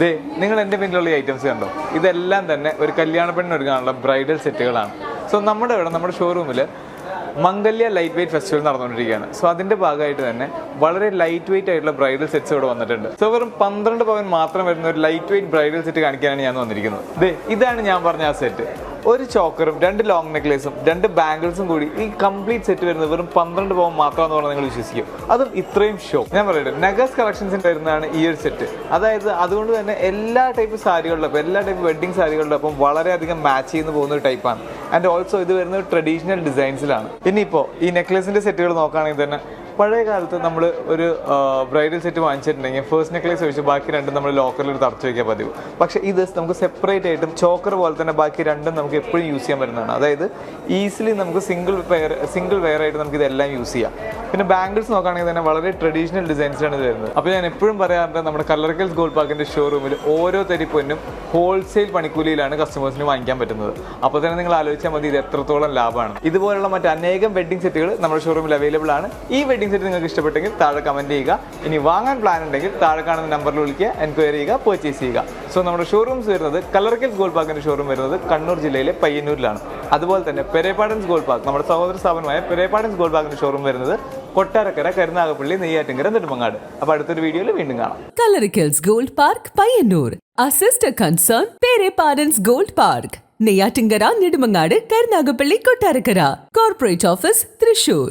ദേ നിങ്ങൾ എന്റെ പിന്നിലുള്ള ഈ ഐറ്റംസ് കണ്ടോ? ഇതെല്ലാം തന്നെ ഒരു കല്യാണ പെണ്ണിന് ഒരുക്കാനുള്ള ബ്രൈഡൽ സെറ്റുകളാണ് സോ നമ്മുടെ ഇവിടെ നമ്മുടെ ഷോറൂമിൽ മംഗല്യ ലൈറ്റ് വെയിറ്റ് ഫെസ്റ്റിവൽ നടന്നുകൊണ്ടിരിക്കുകയാണ്. സോ അതിന്റെ ഭാഗമായിട്ട് തന്നെ വളരെ ലൈറ്റ് വെയിറ്റ് ആയിട്ടുള്ള ബ്രൈഡൽ സെറ്റ്സ് ഇവിടെ വന്നിട്ടുണ്ട്. സോ വെറും പന്ത്രണ്ട് പവൻ മാത്രം വരുന്ന ഒരു ലൈറ്റ് വെയിറ്റ് ബ്രൈഡൽ സെറ്റ് കാണിക്കാനാണ് ഞാൻ വന്നിരിക്കുന്നത്. ദേ ഇതാണ് ഞാൻ പറഞ്ഞ ആ സെറ്റ് ഒരു ചോക്കറും രണ്ട് ലോങ് നെക്ലേസും രണ്ട് ബാംഗിൾസും കൂടി ഈ കംപ്ലീറ്റ് സെറ്റ് വരുന്നത് വെറും പന്ത്രണ്ട് പവൻ മാത്രമെന്ന് പറഞ്ഞാൽ നിങ്ങൾ വിശ്വസിക്കും. അതും ഇത്രയും ഷോ ഞാൻ പറയട്ടെ നെഗസ് കളക്ഷൻസിൽ വരുന്നതാണ് ഈ ഒരു സെറ്റ് അതായത് അതുകൊണ്ട് തന്നെ എല്ലാ ടൈപ്പ് സാരികളുടെ എല്ലാ ടൈപ്പ് വെഡിങ് സാരികളുടെ ഒപ്പം വളരെയധികം മാച്ച് ചെയ്യുന്ന പോകുന്ന ഒരു ടൈപ്പാണ് ആൻഡ് ഓൾസോ ഇത് വരുന്നത് ട്രഡീഷണൽ ഡിസൈൻസിലാണ് ഇനിയിപ്പോൾ ഈ നെക്ലേസിന്റെ സെറ്റുകൾ നോക്കുകയാണെങ്കിൽ തന്നെ പഴയ കാലത്ത് നമ്മൾ ഒരു ബ്രൈഡൽ സെറ്റ് വാങ്ങിച്ചിട്ടുണ്ടെങ്കിൽ ഫസ്റ്റ് നെക്ലേസ് ഒഴിച്ച് ബാക്കി രണ്ടും നമ്മൾ ലോക്കറിൽ ഒരു തറച്ചു വയ്ക്കാൻ പതിവ്. പക്ഷേ ഇത് നമുക്ക് സെപ്പറേറ്റ് ആയിട്ടും ചോക്കർ പോലെ തന്നെ ബാക്കി രണ്ടും നമുക്ക് എപ്പോഴും യൂസ് ചെയ്യാൻ പറ്റുന്നതാണ്. അതായത് ഈസിലി നമുക്ക് സിംഗിൾ വെയർ സിംഗിൾ വെയർ ആയിട്ട് നമുക്ക് ഇതെല്ലാം യൂസ് ചെയ്യാം. പിന്നെ ബാംഗിൾസ് നോക്കുകയാണെങ്കിൽ തന്നെ വളരെ ട്രഡീഷണൽ ഡിസൈൻസിലാണ് ഇത് വരുന്നത്. അപ്പോൾ ഞാൻ എപ്പോഴും പറയാറുണ്ട് നമ്മുടെ കല്ലറക്കൽസ് ഗോൾഡ് പാക്കിന്റെ ഷോറൂമിൽ ഓരോ തരി പൊന്നും ഹോൾസെയിൽ പണിക്കൂലിയിലാണ് കസ്റ്റമേഴ്സിന് വാങ്ങിക്കാൻ പറ്റുന്നത്. അപ്പോൾ തന്നെ നിങ്ങൾ ആലോചിച്ചാൽ മതി ഇത് എത്രത്തോളം ലാഭമാണ്. ഇതുപോലുള്ള മറ്റ് അനേകം വെഡിങ് സെറ്റുകൾ നമ്മുടെ ഷോറൂമിൽ അവൈലബിൾ ആണ്. ഈ വെഡിങ് സെറ്റ് നിങ്ങൾക്ക് ഇഷ്ടപ്പെട്ടെങ്കിൽ താഴെ കമന്റ് ചെയ്യുക. ഇനി വാങ്ങാൻ പ്ലാൻ ഉണ്ടെങ്കിൽ താഴെ കാണുന്ന നമ്പറിൽ വിളിക്കുക എൻക്വയറി ചെയ്യുക പർച്ചേസ് ചെയ്യുക. സോ നമ്മുടെ ഷോറൂംസ് വരുന്നത് കല്ലറക്കൽസ് ഗോൾഡ് പാർക്കിന്റെ ഷോറൂം വരുന്നത് കണ്ണൂർ ജില്ലയിലെ പയ്യന്നൂരിലാണ്. അതുപോലെ തന്നെ പെരേപ്പാടൻസ് ഗോൾഡ് പാർക്ക് നമ്മുടെ സഹോദര സ്ഥാപനമായ പെരേപ്പാടൻസ് ഗോൾഡ് പാർക്കിന്റെ ഷോറൂം വരുന്നത് കൊട്ടാരക്കര കരുനാഗപ്പള്ളി നെയ്യാറ്റിങ്കര നെടുമങ്ങാട്. അപ്പൊ അടുത്തൊരു വീഡിയോയിൽ വീണ്ടും കാണാം. Kalarickals gold park Payyanur. A sister concern പേരെ parents gold park. Neyyattinkara Nedumangad Karunagappally Kottarakkara. Corporate office Thrissur.